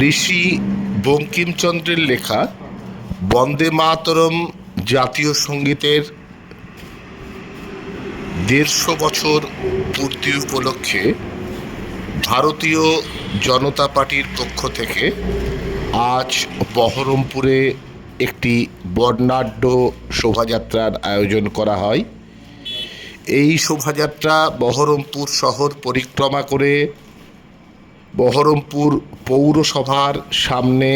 ঋষি বঙ্কিমচন্দ্রের লেখা বন্দে মাতরম জাতীয় সঙ্গীতের দেড়শো বছর পূর্তি উপলক্ষে ভারতীয় জনতা পার্টির পক্ষ থেকে আজ বহরমপুরে একটি বর্ণাঢ্য শোভাযাত্রার আয়োজন করা হয়। এই শোভাযাত্রা বহরমপুর শহর পরিক্রমা করে বহরমপুর পৌরসভার সামনে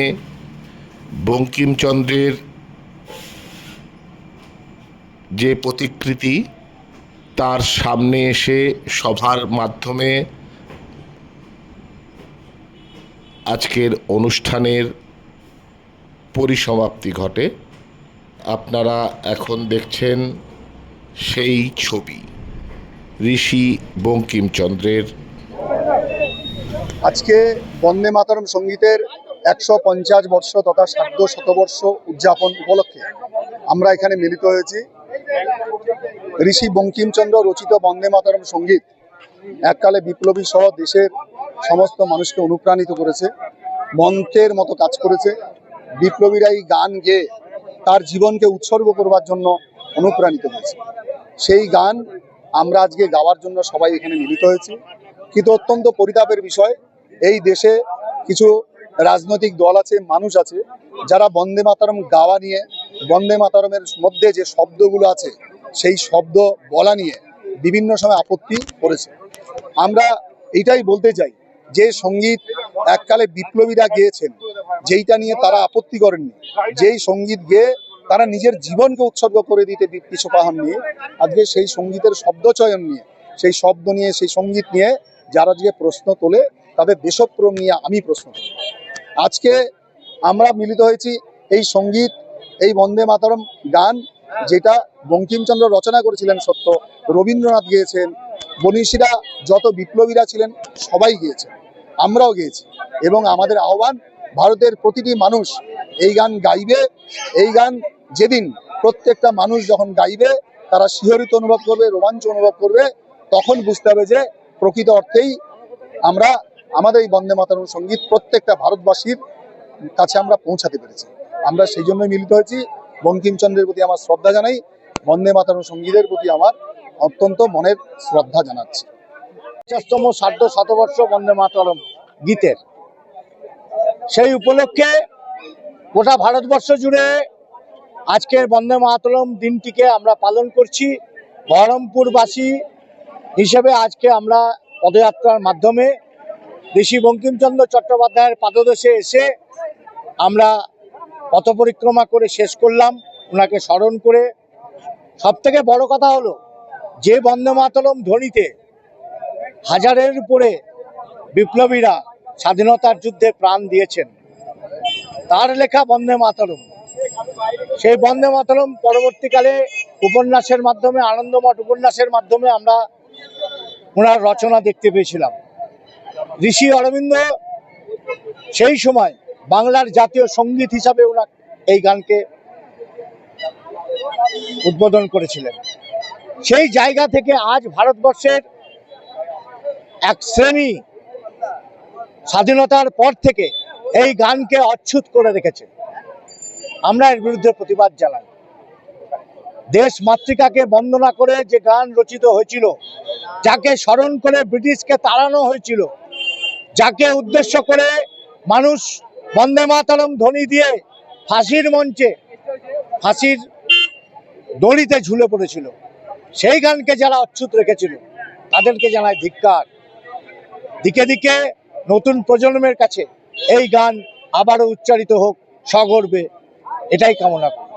বঙ্কিমচন্দ্রের যে প্রতিকৃতি, তার সামনে এসে সভার মাধ্যমে আজকের অনুষ্ঠানের পরিসমাপ্তি ঘটে। আপনারা এখন দেখছেন সেই ছবি, ঋষি বঙ্কিমচন্দ্রের আজকে বন্দে মাতরম সঙ্গীতের একশো পঞ্চাশ বর্ষ তথা সার্ধ শতবর্ষ উদযাপন উপলক্ষে আমরা এখানে মিলিত হয়েছি। ঋষি বঙ্কিমচন্দ্র রচিত বন্দে মাতরম সংগীত এককালে বিপ্লবী সহ দেশের সমস্ত মানুষকে অনুপ্রাণিত করেছে মন্ত্রের মতো কাজ করেছে। বিপ্লবীরা এই গান গেয়ে তার জীবনকে উৎসর্গ করবার জন্য অনুপ্রাণিত হয়েছে। সেই গান আমরা আজকে গাওয়ার জন্য সবাই এখানে মিলিত হয়েছি। কিন্তু অত্যন্ত পরিতাপের বিষয়। এই দেশে কিছু রাজনৈতিক দল আছে, মানুষ আছে, যারা বন্দে মাতারম গাওয়া নিয়ে, বন্দে মাতারমের মধ্যে যে শব্দগুলো আছে, সেই শব্দ বলা নিয়ে বিভিন্ন সময় আপত্তি করেছে। আমরা এটাই বলতে চাই যে সংগীত এককালে বিপ্লবীরা গেয়েছেন, যেইটা নিয়ে তারা আপত্তি করেননি। যেই সংগীত গেয়ে তারা নিজের জীবনকে উৎসর্গ করে দিতে পিছু পাহান নিয়ে আজকে সেই সঙ্গীতের শব্দ চয়ন নিয়ে, সেই শব্দ নিয়ে, সেই সংগীত নিয়ে যারা যে প্রশ্ন তোলে, তাদের দেশপ্রেম নিয়ে আমি প্রশ্ন তুলি আজকে আমরা মিলিত হয়েছি এই সংগীত, এই বন্দে মাতরম গান, যেটা বঙ্কিমচন্দ্র রচনা করেছিলেন সত্য, রবীন্দ্রনাথ গেয়েছেন বনিশীরা যত বিপ্লবীরা ছিলেন, সবাই গিয়েছেন, আমরাও গিয়েছি। এবং আমাদের আহ্বান, ভারতের প্রতিটি মানুষ এই গান গাইবে। এই গান যেদিন প্রত্যেকটা মানুষ যখন গাইবে, তারা শিহরিত অনুভব করবে, রোমাঞ্চ অনুভব করবে, তখন বুঝতে হবে যে প্রকৃত অর্থেই আমরা আমাদের এই বন্দে মাতারম সংগীত প্রত্যেকটা ভারতবাসীর কাছে আমরা পৌঁছাতে পেরেছি। আমরা সেই জন্য মিলিত হয়েছি। বঙ্কিমচন্দ্রের প্রতি আমার শ্রদ্ধা জানাই। বন্দে মাতারম সঙ্গীতের প্রতি আমার অত্যন্ত মনের শ্রদ্ধা জানাচ্ছি। পঞ্চাশতম সার্ধ শতবর্ষ বন্দে মাতরম গীতের। সেই উপলক্ষে গোটা ভারতবর্ষ জুড়ে আজকের বন্দে মাতরম দিনটিকে আমরা পালন করছি। বহরমপুরবাসী হিসেবে আজকে আমরা পদযাত্রার মাধ্যমে ঋষি বঙ্কিমচন্দ্র চট্টোপাধ্যায়ের পাদদেশে এসে আমরা পথ পরিক্রমা করে শেষ করলাম, ওনাকে স্মরণ করে। সব থেকে বড় কথা হলো, যে বন্দে মাতরম ধ্বনিতে হাজারের উপরে বিপ্লবীরা স্বাধীনতার যুদ্ধে প্রাণ দিয়েছেন, তার লেখা বন্দে মাতরম। সেই বন্দে মাতরম পরবর্তীকালে উপন্যাসের মাধ্যমে, আনন্দমঠ উপন্যাসের মাধ্যমে আমরা ওনার রচনা দেখতে পেয়েছিলাম। ঋষি অরবিন্দ সেই সময় বাংলার জাতীয় সংগীত হিসাবে ওনার এই গানকে উদ্বোধন করেছিলেন। সেই জায়গা থেকে আজ ভারতবর্ষের এক শ্রেণি স্বাধীনতার পর থেকে এই গানকে অচ্ছুত করে রেখেছে। আমরা এর বিরুদ্ধে প্রতিবাদ জানাই। দেশ মাতৃকাকে বন্দনা করে যে গান রচিত হয়েছিল যাকে স্মরণ করে ব্রিটিশকে তাড়ানো হয়েছিল, যাকে উদ্দেশ্য করে মানুষ বন্দে মাতরম ধ্বনি দিয়ে ফাঁসির মঞ্চে, ফাঁসির দড়িতে ঝুলে পড়েছিল। সেই গানকে যারা অচ্ছুত রেখেছিল, তাদেরকে জানায় ধিক্কার। দিকে দিকে নতুন প্রজন্মের কাছে এই গান আবারও উচ্চারিত হোক সগর্বে এটাই কামনা করি।